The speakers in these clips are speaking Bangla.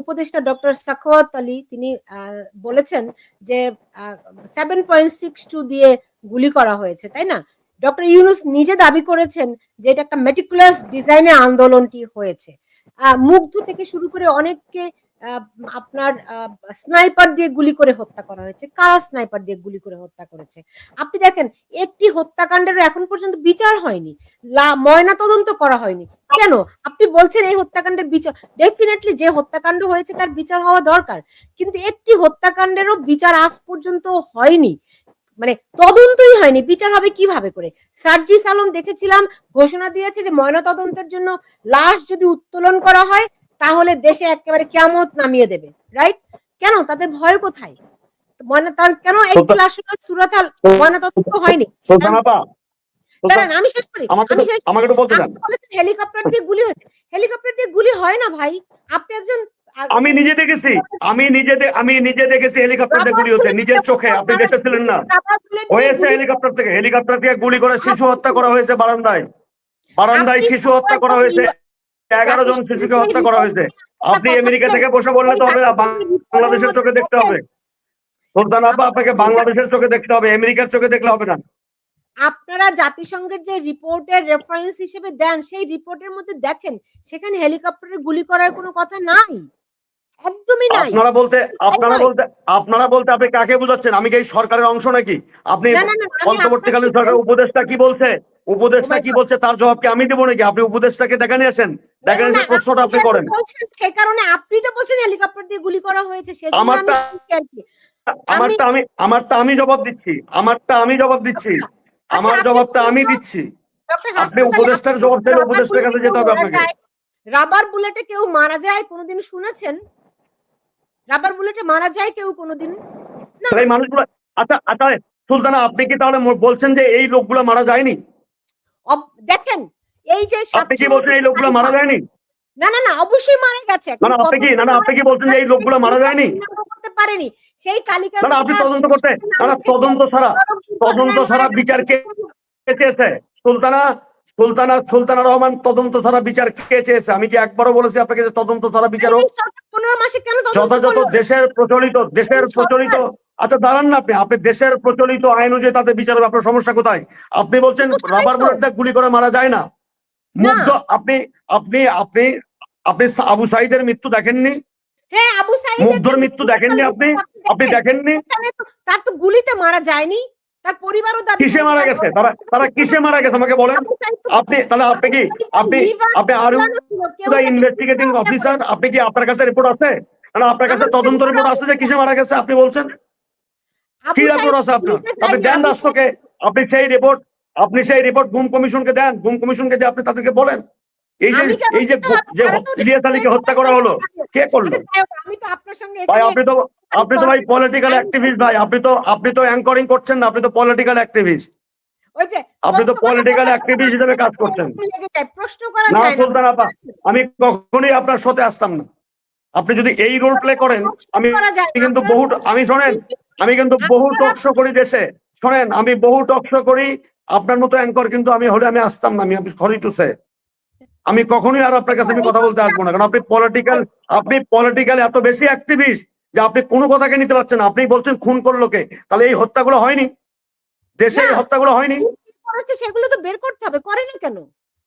উপদেষ্টা ডক্টর সাখাওয়াত আলী, তিনি বলেছেন যে সেভেন পয়েন্ট সিক্স টু দিয়ে গুলি করা হয়েছে, তাই না? ডক্টর ইউনুস নিজে দাবি করেছেন যে এটা একটা মেটিকুলাস ডিজাইনের আন্দোলনটি হয়েছে। মুগ্ধ থেকে শুরু করে অনেককে আপনার স্নাইপার দিয়ে গুলি করে হত্যা করা হয়েছে। কারা স্নাইপার দিয়ে গুলি করে হত্যা করেছে? আপনি দেখেন, একটি হত্যাকাণ্ডের এখন পর্যন্ত বিচার হয়নি। ময়না তদন্ত করা হয়নি। কেন? আপনি বলছেন এই হত্যাকাণ্ডের বিচার ডেফিনেটলি যে হত্যাকাণ্ড হয়েছে তার বিচার হওয়া দরকার। কিন্তু একটি হত্যাকাণ্ডেরও বিচার আজ পর্যন্ত হয়নি। মানে তদন্তই হয়নি। বিচার হবে কীভাবে করে? সার্জিস আলম দেখেছিলাম ঘোষণা দিয়েছে যে ময়না তদন্তের জন্য লাশ যদি উত্তোলন করা হয় তাহলে দেশে একেবারে কেমত নামিয়ে দেবে। রাইট কেন? তাদের ভয় কোথায়? ময়না কেন একটি লাশ সুরাতাল ময়না তদন্ত হয়নি। আমি শেষ করি আমাকে একটু- শেষ আমাকে একটু বলতে দেন। হেলিকপ্টার দিয়ে গুলি হয়েছে। হেলিকপ্টার দিয়ে গুলি হয় না ভাই। আপনি একজন আমি নিজে দেখেছি আমি নিজে আমি নিজে দেখেছি হেলিকপ্টার দিয়ে গুলি হতে নিজের চোখে। আপনি দেখতে ছিলেন না। হয়েছে হেলিকপ্টার থেকে। হেলিকপ্টার থেকে গুলি করে শিশু হত্যা করা হয়েছে বারান্দায়। বারান্দায় শিশু হত্যা করা হয়েছে। এগারো জন শিশুকে হত্যা করা হয়েছে। আপনি আমেরিকা থেকে বসে বললে তো হবে না বাংলাদেশের চোখে দেখতে হবে। সুলতান আপা আপনাকে বাংলাদেশের চোখে দেখতে হবে আমেরিকার চোখে দেখলে হবে না। আপনারা জাতিসংঘের যে রিপোর্টের রেফারেন্স হিসেবে দেন সেই রিপোর্টের মধ্যে দেখেন সেখানে হেলিকপ্টারে গুলি করার কোনো কথা নাই। একদমই নাই। আপনারা বলতে আপনারা বলতে আপনারা বলতে আপনি কাকে বুঝাচ্ছেন? আমি কি সরকারের অংশ নাকি? আপনি অন্তর্বর্তীকালীন সরকার উপদেষ্টা কি বলছে? উপদেষ্টা কি বলছে তার জবাব কি আমি দেবো নাকি? আপনি উপদেষ্টাকে দেখা নিয়েছেন? দেখা নিয়েছে না, প্রশ্নটা আপনি করেন। সেই কারণে আপনি তো বলছেন হেলিকপ্টার দিয়ে গুলি করা হয়েছে আমি আমারটা-। আমারটা আমি আমারটা আমি জবাব দিচ্ছি। আমারটা আমি জবাব দিচ্ছি। আচ্ছা, আমার জবাবটা আমি দিচ্ছি। আপনি উপদেষ্টার জবাব চাইলে উপদেষ্টার কাছে যেতে হবে আপনাকে? রাবার বুলেটে কেউ মারা যায় কোনোদিন শুনেছেন? রাবার বুলেটে মারা যায় কেউ কোনোদিন? না। এই মানুষগুলো আচ্ছা আচ্ছা সুলতানা আপনি কি তাহলে বলছেন যে এই লোকগুলো মারা যায়নি? দেখেন এই যে আপনি কি বলছেন এই লোকগুলো মারা যায়নি? না না না অবশ্যই মারা গেছে। না না আপনি কি না না আপনি কি বলছেন যে এই লোকগুলো মারা যায়নি? করতে পারেনি। সেই তালিকা না আপনি তদন্ত করতে না তদন্ত ছাড়া তদন্ত ছাড়া বিচার কে কে চেয়েছে? সুলতানা সুলতানা সুলতানা রহমান তদন্ত ছাড়া বিচার কে চেয়েছে? আমি কি একবারও বলেছি আপনাকে যে তদন্ত ছাড়া বিচার হোক? পনেরো মাসে কেন যথাযথ দেশের প্রচলিত দেশের প্রচলিত আচ্ছা দাঁড়ান না আপনি। আপনি দেশের প্রচলিত আইন অনুযায়ী তাদের বিচার আপনার সমস্যা কোথায়? আপনি বলছেন রাবার বুলেট গুলি করে মারা যায় না। আপনি আপনি আপনি আপনি আবু সাইদের মৃত্যু দেখেননি? হ্যাঁ আবু সাইদ মুগ্ধর মৃত্যু দেখেননি আপনি? আপনি দেখেননি? তার তো গুলিতে মারা যায়নি। তার পরিবারও দাবি কিসে মারা গেছে? তারা তারা কিসে মারা গেছে? আমাকে বলেন। আপনি তাহলে আপনি কি আপনি আপনি আরও ইনভেস্টিগেটিং অফিসার আপনি কি আপনার কাছে রিপোর্ট আছে? কারণ আপনার কাছে তদন্ত রিপোর্ট আছে যে কিসে মারা গেছে আপনি বলছেন? কি রিপোর্ট আছে আপনার? আপনি দেন রাষ্ট্রকে আপনি সেই রিপোর্ট আপনি সেই রিপোর্ট গুম কমিশনকে দেন গুম কমিশনকে দিয়ে আপনি তাদেরকে বলেন। এই যে এই যে যে ইলিয়াস আলীকে হত্যা করা হলো কে করল? ভাই আপনি তো আপনি তো ভাই পলিটিক্যাল অ্যাক্টিভিস্ট ভাই আপনি তো আপনি তো অ্যাঙ্করিং করছেন না আপনি তো পলিটিক্যাল অ্যাক্টিভিস্ট আপনি তো activist পরে হিসেবে কাজ করছেন। না সুলতান আপা আমি কখনোই আপনার সাথে আসতাম না। আপনি যদি এই রোল প্লে করেন আমি কিন্তু বহু আমি শোনেন আমি কিন্তু বহু টক শো করি দেশে। শোনেন আমি বহু টক শো করি আপনার মতো অ্যাঙ্কর কিন্তু আমি হলে আমি আসতাম না আমি সরি টু সে আমি কখনোই আর আপনার কাছে আমি কথা বলতে আসব না কারণ আপনি পলিটিক্যাল আপনি পলিটিক্যাল এত বেশি অ্যাক্টিভিস্ট যে আপনি কোনো কথাকে নিতে পারছেন আপনি বলছেন খুন করল কে? তাহলে এই হত্যাগুলো হয়নি। দেশে এই। হত্যাগুলো হয়নি। করেছে সেগুলো তো বের করতে হবে করে না কেন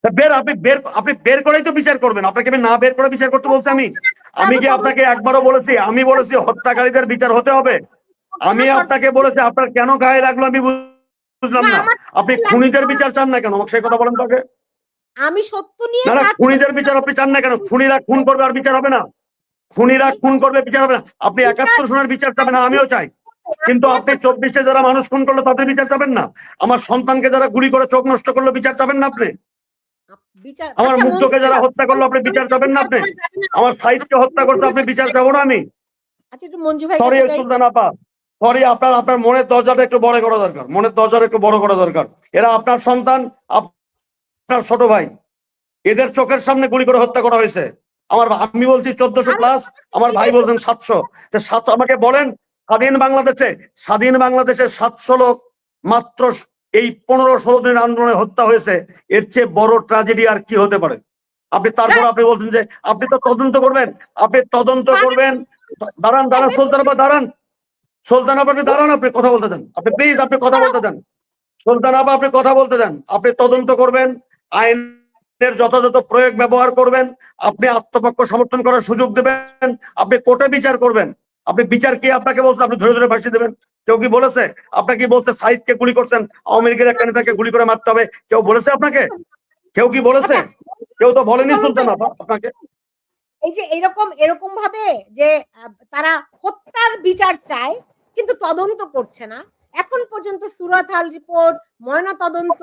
বের আপনি বের আপনি বের করেই তো বিচার করবেন। আপনাকে আমি না বের করে বিচার করতে বলছি আমি? আমি কি আপনাকে একবারও বলেছি? আমি বলেছি হত্যাকারীদের বিচার হতে হবে। আমি আপনাকে বলেছি আপনার কেন গায়ে লাগল আমি বুঝলাম না, আপনি খুনিদের বিচার চান না কেন? আমাকে সেই কথা বলেন তাকে আমি সত্য নিয়ে না খুনিদের বিচার আপনি চান না কেন? খুনিরা খুন করবে আর বিচার হবে না। খুনিরা খুন করবে বিচার হবে না। আপনি একাত্তর সনের বিচার চাবেন না আমিও চাই। কিন্তু আপনি চব্বিশে যারা মানুষ খুন করল তাদের বিচার চাবেন না। আমার সন্তানকে যারা গুলি করে চোখ নষ্ট করল বিচার চাবেন না আপনি? আমার আচ্ছা, মুগ্ধকে যারা হত্যা করল আপনি বিচার চাবেন না আপনি? আমার সাইডকে হত্যা করতে আপনি বিচার চাবো না আমি? আচ্ছা একটু মঞ্জু ভাই সরি সুলতান আপা। সরি আপনার আপনার মনের দরজাটা একটু বড় করা দরকার। মনের দরজাটা একটু বড় করা দরকার। এরা আপনার সন্তান আপ- আপনার ছোট ভাই। এদের চোখের সামনে গুলি করে হত্যা করা হয়েছে। আমার আমি বলছি চোদ্দশো প্লাস আমার ভাই বলছেন সাতশো। সাতশো আমাকে বলেন স্বাধীন বাংলাদেশে স্বাধীন বাংলাদেশে সাতশো লোক মাত্র এই পনেরো ষোলো দিনের আন্দোলনে হত্যা হয়েছে। এর চেয়ে বড় ট্রাজেডি আর কি হতে পারে? আপনি তারপর আপনি বলছেন যে আপনি তো তদন্ত করবেন। আপনি তদন্ত করবেন। দাঁড়ান দাঁড়ান সুলতান দাঁড়ান। সুলতান আপা আপনি দাঁড়ান আপনি, কথা বলতে দেন। আপনি প্লিজ আপনি কথা বলতে দেন। সুলতান আপা আপনি কথা বলতে দেন। আপনি তদন্ত করবেন, আইনের যথাযথ প্রয়োগ ব্যবহার করবেন, আপনি আত্মপক্ষ সমর্থন করার সুযোগ দেবেন, আপনি কোর্টে বিচার করবেন। আপনি বিচার কি আপনাকে বলছে, আপনি ধরে ধরে ফাঁসি দেবেন। কেউ কি বলেছে? আপনাকে বলছে সাইদকে গুলি করছেন? আওয়ামী লীগের একটা নেতাকে গুলি করে মারতে হবে। কেউ বলেছে আপনাকে? কেউ কি বলেছে? কেউ তো বলেনি সুলতান আপা আপনাকে? এই যে এরকম এরকম ভাবে যে তারা হত্যার বিচার চায় কিন্তু তদন্ত করছে না। এখন পর্যন্ত সুরাতহাল রিপোর্ট ময়না তদন্ত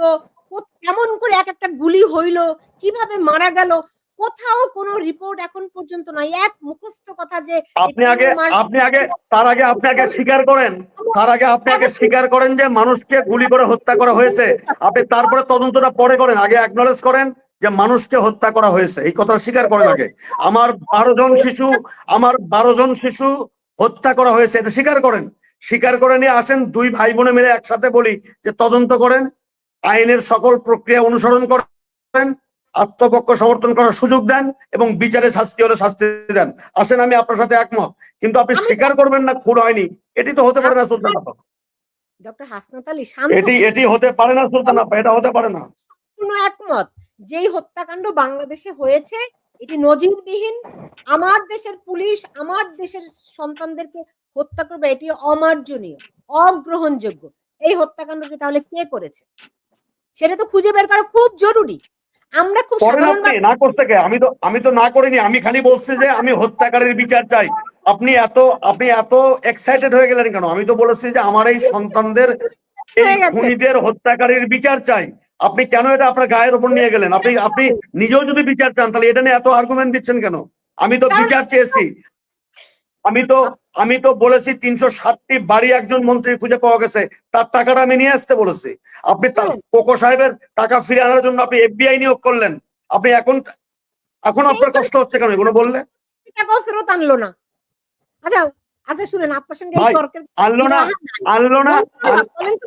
কেমন করে এক একটা গুলি হইল কীভাবে মারা গেল কোথাও কোনো রিপোর্ট এখন পর্যন্ত নাই। এক মুখস্থ কথা যে আপনি আগে আপনি আগে তার আগে আপনি আগে স্বীকার করেন। তার আগে আপনি আগে স্বীকার করেন যে মানুষকে গুলি করে হত্যা করা হয়েছে। আপনি তারপরে তদন্তটা পরে করেন আগে অ্যাকনলেজ করেন যে মানুষকে হত্যা করা হয়েছে। এই কথা স্বীকার করেন আগে। আমার বারো জন শিশু আমার বারো জন শিশু হত্যা করা হয়েছে এটা স্বীকার করেন। স্বীকার করে নিয়ে আসেন দুই ভাই বোনে মিলে একসাথে বলি যে তদন্ত করেন আইনের সকল প্রক্রিয়া অনুসরণ করেন আত্মপক্ষ সমর্থন করার সুযোগ দেন এবং বিচারে শাস্তি হলে শাস্তি দেন। আসেন আমি আপনার সাথে একমত। কিন্তু আপনি স্বীকার করবেন না খুন হয়নি। এটি তো হতে পারে না সুলতান আপা। ডক্টর হাসনাত আলী শান্ত এটি এটি হতে পারে না সুলতান আপা এটা হতে পারে না। একমত। যেই হত্যাকাণ্ড বাংলাদেশে হয়েছে এটি নজিরবিহীন। আমার দেশের পুলিশ আমার দেশের সন্তানদেরকে হত্যা করবে এটি অমার্জনীয় অগ্রহণযোগ্য। এই হত্যাকাণ্ডটি তাহলে কে করেছে? সেটা তো খুঁজে বের করা খুব জরুরি। আমরা খুব না করতে কে? আমি তো আমি তো না করিনি আমি খালি বলছি যে আমি হত্যাকারীর বিচার চাই। আপনি এত আপনি এত এক্সাইটেড হয়ে গেলেন কেন? আমি তো বলেছি যে আমার এই সন্তানদের এই খুনিদের হত্যাকারীর বিচার চাই। আপনি কেন এটা আপনার গায়ের উপর নিয়ে গেলেন? আপনি আপনি নিজেও যদি বিচার চান তাহলে এটা নিয়ে এত আর্গুমেন্ট দিচ্ছেন কেন? আমি তো বিচার চেয়েছি। আমি তো আমি তো বলেছি তিনশো ষাটটি বাড়ি একজন মন্ত্রী খুঁজে পাওয়া গেছে। তার টাকাটা আমি নিয়ে আসতে বলেছি। আপনি তার হ্যাঁ। কোকো সাহেবের টাকা ফিরে আনার জন্য আপনি এফবিআই নিয়োগ করলেন। আপনি এখন এখন আপনার কষ্ট হচ্ছে কেন? এগুলো বললে? টাকাও ফেরত আনলো না। আচ্ছা আচ্ছা শুনেন আপনার সঙ্গে এই তর্কের আনলো না আনলো না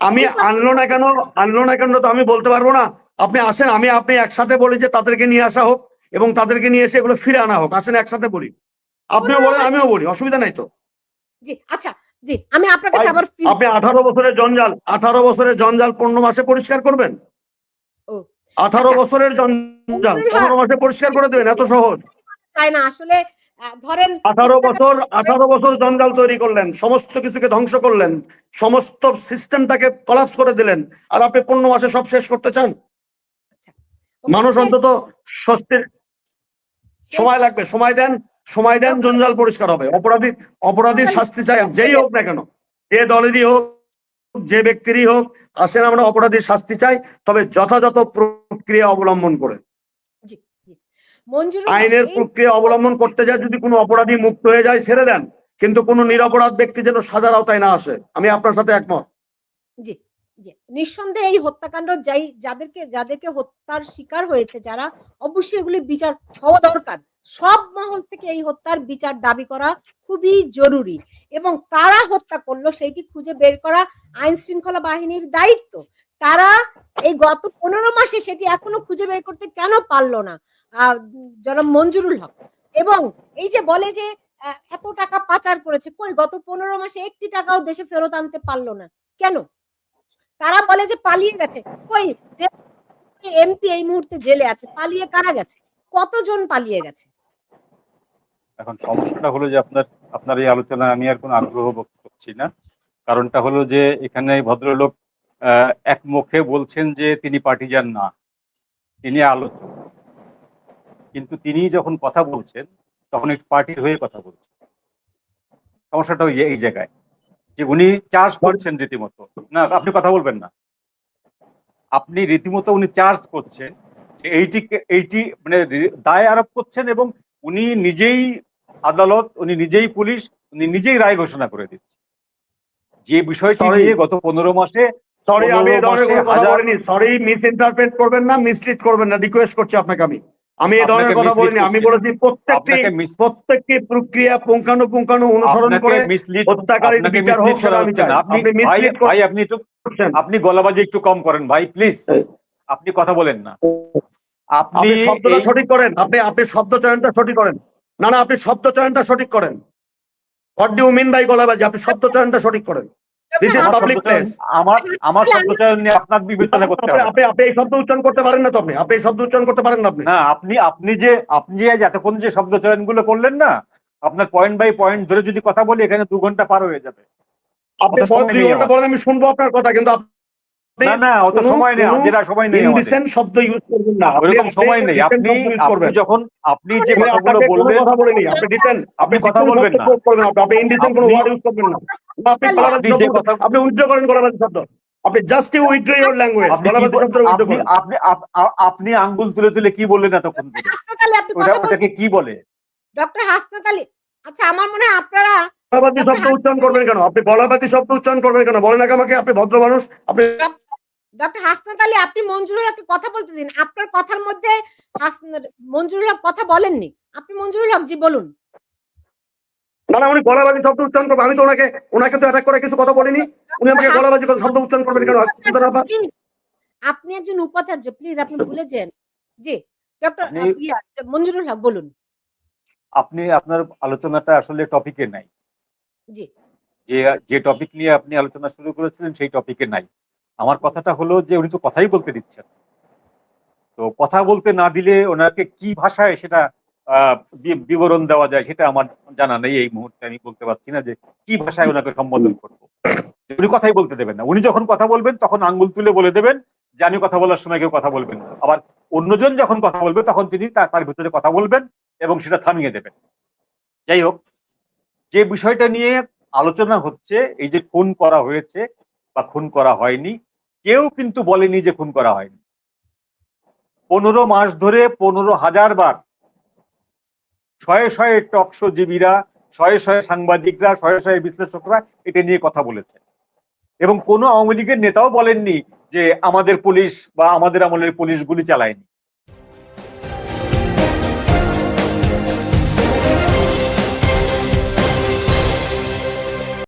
আমি আনলো না কেন আনলো না কেন তো আমি বলতে পারব না। আপনি আসেন আমি আপনি একসাথে বলি যে তাদেরকে নিয়ে আসা হোক এবং তাদেরকে নিয়ে এসে এগুলো ফিরে আনা হোক। আসেন একসাথে বলি। আপনিও বলেন আমিও বলি অসুবিধা নাই তো। জি আচ্ছা জি আমি আপনার কাছে আবার আপনি আঠারো বছরের জঞ্জাল আঠারো বছরের জঞ্জাল পনেরো মাসে পরিষ্কার করবেন? ও, আঠারো আচ্ছা। বছরের জঞ্জাল বন্ধুরা- পনেরো মাসে পরিষ্কার করে দেবেন এত সহজ। তাই না আসলে ধরেন আঠারো বছর আঠারো বছর জঞ্জাল তৈরি করলেন সমস্ত কিছুকে ধ্বংস করলেন সমস্ত সিস্টেমটাকে কলাপস করে দিলেন। আর আপনি পনেরো মাসে সব শেষ করতে চান? মানুষ অন্তত স্বস্তির সময় লাগবে সময় দেন সময় দেন জঞ্জাল পরিষ্কার হবে। অপরাধী অপরাধীর শাস্তি চাই যেই হোক না কেন। যে দলেরই হোক যে ব্যক্তিরই হোক আসেন আমরা অপরাধীর শাস্তি চাই তবে যথাযথ প্রক্রিয়া অবলম্বন করে। আইনের প্রক্রিয়া অবলম্বন করতে যায় যদি কোনো অপরাধী মুক্ত হয়ে যায় ছেড়ে দেন। কিন্তু কোনো নিরপরাধ ব্যক্তি যেন সাজার আওতায় না আসে। আমি আপনার সাথে একমত। জি নিঃসন্দেহে এই হত্যাকাণ্ড যাই যাদেরকে যাদেরকে হত্যার শিকার হয়েছে যারা অবশ্যই এগুলি বিচার হওয়া দরকার। সব মহল থেকে এই হত্যার বিচার দাবি করা খুবই জরুরি এবং কারা হত্যা করল সেইটি খুঁজে বের করা আইন শৃঙ্খলা বাহিনীর দায়িত্ব। তারা এই গত পনেরো মাসে সেটি এখনও খুঁজে বের করতে কেন পারল না? জনাব মঞ্জুরুল হক। এবং এই যে বলে যে এত টাকা পাচার করেছে, কই গত পনেরো মাসে একটি টাকাও দেশে ফেরত আনতে পারল না। কেন? তারা বলে যে পালিয়ে গেছে। কই এমপি এই মুহূর্তে জেলে আছে, পালিয়ে কারা গেছে? কতজন পালিয়ে গেছে? এখন সমস্যাটা হলো যে আপনার আপনার এই আলোচনায় আমি আর কোনো আগ্রহ করছি না। কারণটা হলো যে এখানে ভদ্রলোক এক মুখে বলছেন যে তিনি পার্টিজান না। তিনি আলোচক। কিন্তু তিনি যখন কথা বলছেন তখন একটু পার্টির হয়ে কথা বলছেন। সমস্যাটা ওই যে- এই জায়গায়। যে উনি চার্জ করছেন রীতিমতো। না আপনি কথা বলবেন না। আপনি রীতিমতো উনি চার্জ করছেন যে এইটিকে এইটি মানে দায় আরোপ করছেন এবং উনি নিজেই আদালত উনি নিজেই পুলিশ উনি নিজেই রায় ঘোষণা করে দিচ্ছে যে বিষয়টি নিয়ে গত পনেরো মাসে সরি আমি সরি মিস ইন্টারপ্রেট করবেন না মিসলিড করবেন না। রিকোয়েস্ট করছি আপনাকে আমি। আমি এই ধরনের কথা বলিনি আমি বলেছি প্রত্যেকটি প্রত্যেকটি প্রক্রিয়া পুঙ্খানুপুঙ্খানু অনুসরণ করে হত্যাকারীর বিচার হোক সেটা আমি চাই। আপনি আপনি ভাই আপনি একটু আপনি গলাবাজি একটু কম করেন ভাই প্লিজ আপনি কথা বলেন না। আপনি আপনি শব্দটা সঠিক করেন। আপনি আপনি শব্দ চয়নটা সঠিক করেন। না না আপনি শব্দ চয়নটা সঠিক করেন। হোয়াট ডু মিন বাই গলাবাজি? আপনি শব্দ চয়নটা সঠিক করেন। আমার আমার শব্দচয়ন নিয়ে আপনার বিবেচনা করতে হবে। আপনি আপনি এই শব্দ উচ্চারণ করতে পারেন না তো আপনি। আপনি এই শব্দ উচ্চারণ করতে পারেন না আপনি। না আপনি আপনি যে আপনি যে এতক্ষণ যে শব্দচয়নগুলো করলেন না আপনার পয়েন্ট বাই পয়েন্ট ধরে যদি কথা বলি এখানে দু ঘণ্টা পার হয়ে যাবে। আপনি দুই ঘণ্টা বলেন আমি শুনব আপনার কথা কিন্তু না না অত সময় নেই কোনো যেটা সময় নেই ইনডিসেন্ট শব্দ ইউজ করবেন না। আপনি- সময় নেই। আপনি আপনি যখন আপনি যে কথাগুলো কথা বলিনি আপনি ডিটেন আপনি কথা বলবেন না। আপনি ইনডিসেন্ট কোনো ওয়ার্ড ইউজ করবেন না। না, আপনি আপনি গলাবাজি যে শব্দ কথা- আপনি উইথড্র করেন গলাবাজি শব্দ। আপনি জাস্ট ইউ উইথড্র ল্যাঙ্গুয়েজ আপনি গলাবাজি শব্দ উইথড্র আপনি করেন আপনি আপনি আঙ্গুল তুলে তুলে কি বললেন এতক্ষণ ওটা ওটাকে কি বলে? ডক্টর হাসনাত আলী আচ্ছা আমার মনে হয় আপনারা গলাবাজি শব্দ উচ্চারণ করবেন কেন? আপনি গলাবাজি শব্দ উচ্চারণ করবেন কেন? বলেন আগে আমাকে আপনি ভদ্র মানুষ আপনি ডক্টর হাসনাত আলী আপনি মঞ্জুরুল হককে কথা বলতে দিন। আপনার কথার মধ্যে মঞ্জুরুল হক কথা বলেননি। আপনি মঞ্জুরুল হক জি বলুন। না না উনি গলাবাজি শব্দ উচ্চারণ করবেন আমি তো ওনাকে ওনাকে তো অ্যাটাক করে কিছু কথা বলিনি। উনি আমাকে গলাবাজি করে শব্দ উচ্চারণ করবেন কেন? আপনি একজন উপাচার্য প্লিজ আপনি ভুলে যান। জি ডক্টর মঞ্জুরুল হক বলুন। আপনি আপনার আলোচনাটা আসলে টপিকে নাই। জি। যে যে টপিক নিয়ে আপনি আলোচনা শুরু করেছিলেন সেই টপিকে নাই। আমার কথাটা হলো যে উনি তো কথাই বলতে দিচ্ছেন। তো কথা বলতে না দিলে ওনাকে কি ভাষায় সেটা বিবরণ দেওয়া যায় সেটা আমার জানা নেই এই মুহূর্তে, আমি বলতে পারছি না যে কি ভাষায় ওনাকে সম্বোধন করব। উনি কথাই বলতে দেবেন না। উনি যখন কথা বলবেন তখন আঙ্গুল তুলে বলে দেবেন যে আমি কথা বলার সময় কেউ কথা বলবেন আবার অন্যজন যখন কথা বলবে তখন তিনি তার ভিতরে কথা বলবেন এবং সেটা থামিয়ে দেবেন। যাই হোক, যে বিষয়টা নিয়ে আলোচনা হচ্ছে, এই যে খুন করা হয়েছে বা খুন করা হয়নি কেউ কিন্তু বলেনি যে খুন করা হয়নি। পনেরো মাস ধরে পনেরো হাজার বার শয়ে শয়ে টকশোজীবীরা শয়ে শয়ে সাংবাদিকরা, শয়ে শয়ে বিশ্লেষকরা এটা নিয়ে কথা বলেছে এবং কোনো আওয়ামী লীগের নেতাও বলেননি যে আমাদের পুলিশ বা আমাদের আমলের পুলিশ গুলি চালায়নি।